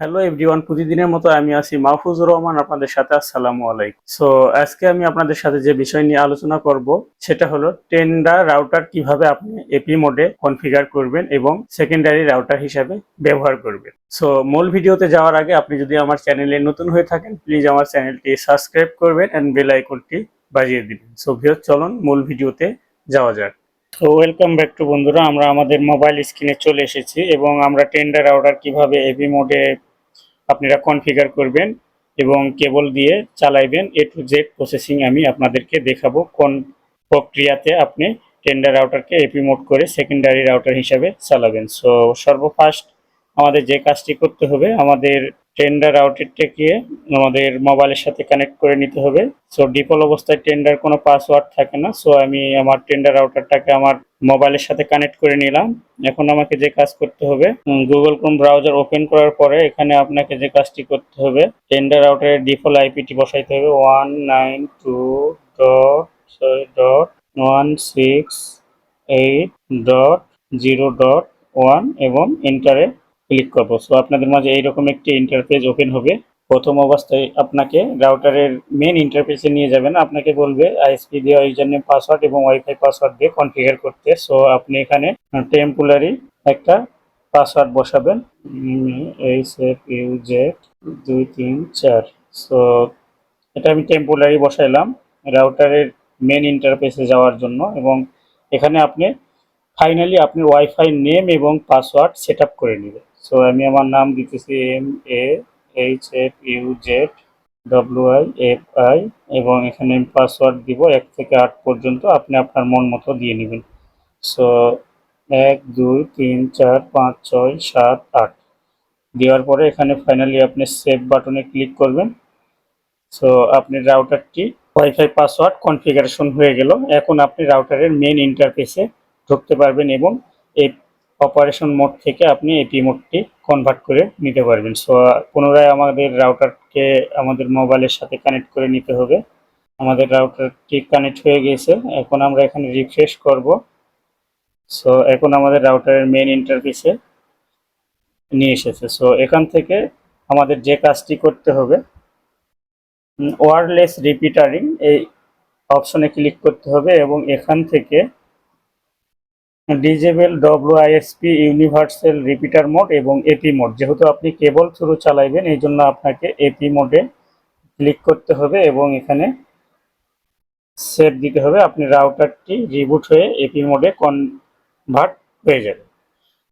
Hello everyone প্রতিদিনের মতো আমি আছি মাহফুজুর রহমান আপনাদের সাথে, আসসালামু আলাইকুম। সো আজকে আমি আপনাদের সাথে যে বিষয় নিয়ে আলোচনা করব, সেটা হলো টেন্ডার রাউটার কীভাবে আপনি এপি মোডে কনফিগার করবেন এবং সেকেন্ডারি রাউটার হিসাবে ব্যবহার করবেন। সো মূল ভিডিওতে যাওয়ার আগে আপনি যদি আমার চ্যানেলে নতুন হয়ে থাকেন প্লিজ আমার চ্যানেলটি সাবস্ক্রাইব করবেন অ্যান্ড বেল আইকনটি বাজিয়ে দিবেন। সো ভিও চলুন মূল ভিডিওতে যাওয়া যাক। তো ওয়েলকাম ব্যাক টু বন্ধুরা, আমরা আমাদের মোবাইল স্ক্রিনে চলে এসেছি এবং আমরা টেন্ডার রাউটার কীভাবে এপি মোডে আপনারা কনফিগার করবেন এবং কেবল দিয়ে চালাইবেন এ টু জেড প্রসেসিং আমি আপনাদেরকে দেখাবো কোন প্রক্রিয়াতে আপনি টেন্ডার রাউটারকে এপি মোড করে সেকেন্ডারি রাউটার হিসাবে চালাবেন। সো সর্বফার্স্ট আমাদের যে কাজটি করতে হবে, আমাদের টেন্ডার রাউটারটাকে আমাদের মোবাইলের সাথে কানেক্ট করে নিতে হবে। সো ডিফল্ট অবস্থায় টেন্ডার কোনো পাসওয়ার্ড থাকে না। সো আমি আমার টেন্ডার আউটারটাকে আমার মোবাইলের সাথে কানেক্ট করে নিলাম। এখন আমাকে যে কাজ করতে হবে গুগল ক্রোম ব্রাউজার ওপেন করার পরে এখানে আপনাকে যে কাজটি করতে হবে টেন্ডার রাউটারের ডিফল্ট আইপিটি বসাইতে হবে। One nine two dot dot one six eight dot zero dot one এবং এন্টারে ক্লিক করব। সো আপনাদের মাঝে এইরকম একটি ইন্টারফেস ওপেন হবে। প্রথম অবস্থায় আপনাকে রাউটারের মেন ইন্টারফেসে নিয়ে যাবেন। আপনাকে বলবে আইএসপি দেওয়া ইউজার নেম পাসওয়ার্ড এবং ওয়াইফাই পাসওয়ার্ড দিয়ে কনফিগার করতে। সো আপনি এখানে টেম্পোরারি একটা পাসওয়ার্ড বসাবেন। এইচ এফ ইউ জেড দুই তিন চার। সো এটা আমি টেম্পোরারি বসাইলাম রাউটারের মেন ইন্টারফেসে যাওয়ার জন্য এবং এখানে আপনি ফাইনালি আপনি ওয়াইফাই নেম এবং পাসওয়ার্ড সেট করে নেবেন। সো আমি আমার নাম দিতেছি M A H F U Z W I F I এবং এখানে আমি পাসওয়ার্ড দিব এক থেকে আট পর্যন্ত, আপনি আপনার মন মতো দিয়ে নেবেন। সো এক, দুই, তিন, চার, পাঁচ, ছয়, সাত, আট। দেওয়ার পরে এখানে ফাইনালি আপনি সেভ বাটনে ক্লিক করবেন। সো আপনি রাউটারটি ওয়াইফাই পাসওয়ার্ড কনফিগারেশন হয়ে গেল। এখন আপনি রাউটারের মেন ইন্টারফেসে ঢুকতে পারবেন এবং এই অপারেশন মোড থেকে আপনি এপি মোডটি কনভার্ট করে নিতে পারবেন। সো পুনরায় আমাদের রাউটারকে আমাদের মোবাইলের সাথে কানেক্ট করে নিতে হবে। আমাদের রাউটারটি কানেক্ট হয়ে গেছে এখন আমরা এখানে রিফ্রেশ করব। সো এখন আমাদের রাউটারের মেন ইন্টারফেসে নিয়ে এসেছে। সো এখান থেকে আমাদের যে কাজটি করতে হবে ওয়ারলেস রিপিটারিং এই অপশনে ক্লিক করতে হবে এবং এখান থেকে disable P universal repeater mode এবং এপি মোড যেহেতু আপনি কেবল থ্রু চালাইবেন, এই জন্য আপনাকে এপি মোডে ক্লিক করতে হবে এবং এখানে সেট দিতে হবে। আপনি রাউটারটি রিবুট হয়ে এপি মোডে কনভার্ট হয়ে যাবে।